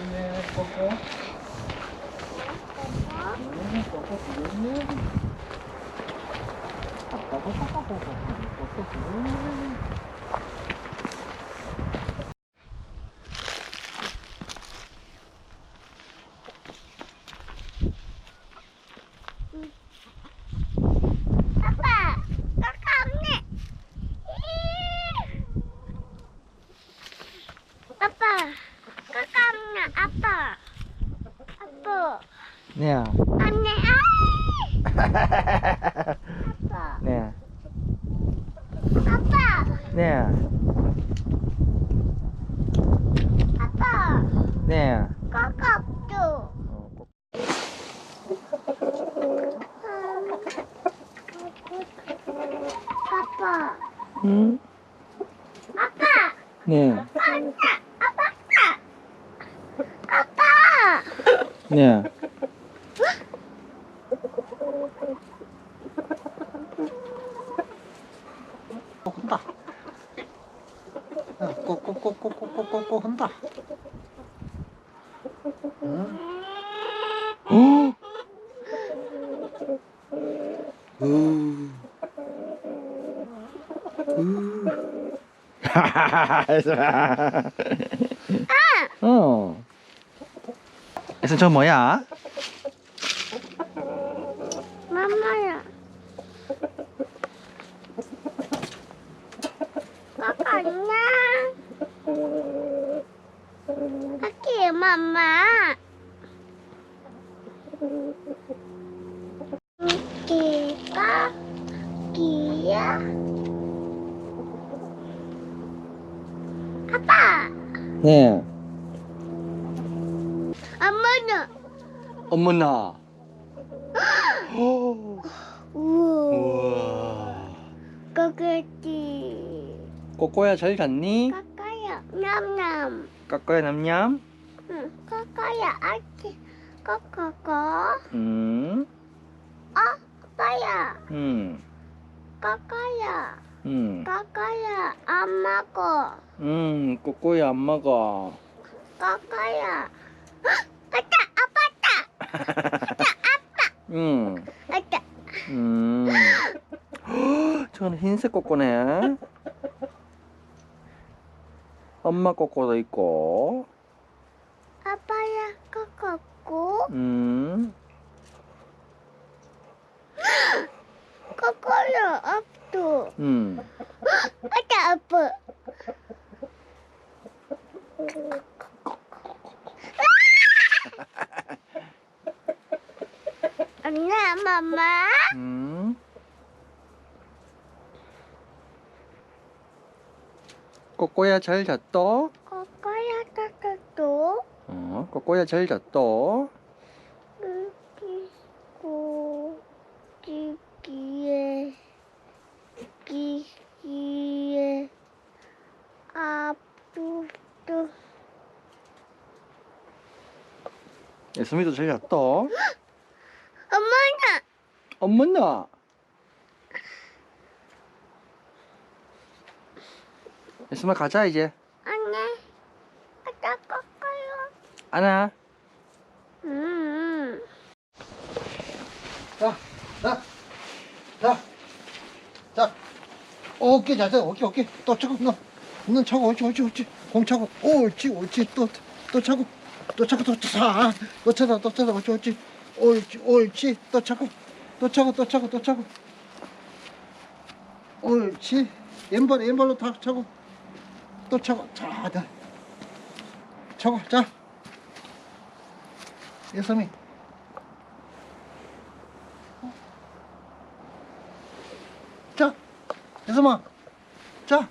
ここ。ここすごいね。 네. 안돼. 아빠, 네. 아빠, 네. 아빠, 네. 꼬- 아빠, 음? 아빠, 네. 아빠, 아빠, 아빠. 네. 꼬꼬꼬꼬꼬꼬꼬 한다. 어? 하하하하. 어. 애선 저 뭐야? 엄마. 기가 기야. 아빠. 네. 엄마는. 어머나. 오. 우와. 거기지. 꼬꼬야 잘 갔니? 까까야. 냠냠. 까꼬야 남냠? 응. 까까야. 아기. 까까까. 음. 까까야. 음. 까까야. 음. 까까야. 안 먹어. 음. 꼬꼬야 안 먹어. 까까야. 아따 아빠다. 음. 아따. 음. 저건 흰색 꼬꼬네. 엄마 꼬꼬도 있고. 아빠야 까까고. 음. 까까야 앞도. 음. 아따 아빠. 안녕 엄마. 음. 꼬꼬야 잘 잤어? 까까야 까까도. 어, 꼬꼬야 잘 잤어? 아프도 예수미도 잘 잤어? 엄마나 어머나. 예수마 가자 이제. 안녕 아까 꺾어요 안아. 음 자, 자, 자, 자, 어깨 자세, 어깨, 어깨, 또 차고, 너, 눈 차고, 옳지, 옳지, 옳지, 공 차고, 옳지, 옳지, 또, 또 차고, 또 차고, 또 차, 또 차다, 또 차다, 옳지, 옳지, 옳지, 옳지, 또 차고, 또 차고, 또 차고, 또 차고, 옳지, 왼발, 왼발로 다 차고, 또 차고, 자, 자, 차고, 자, 예섬이. 자, 예섬아, 자,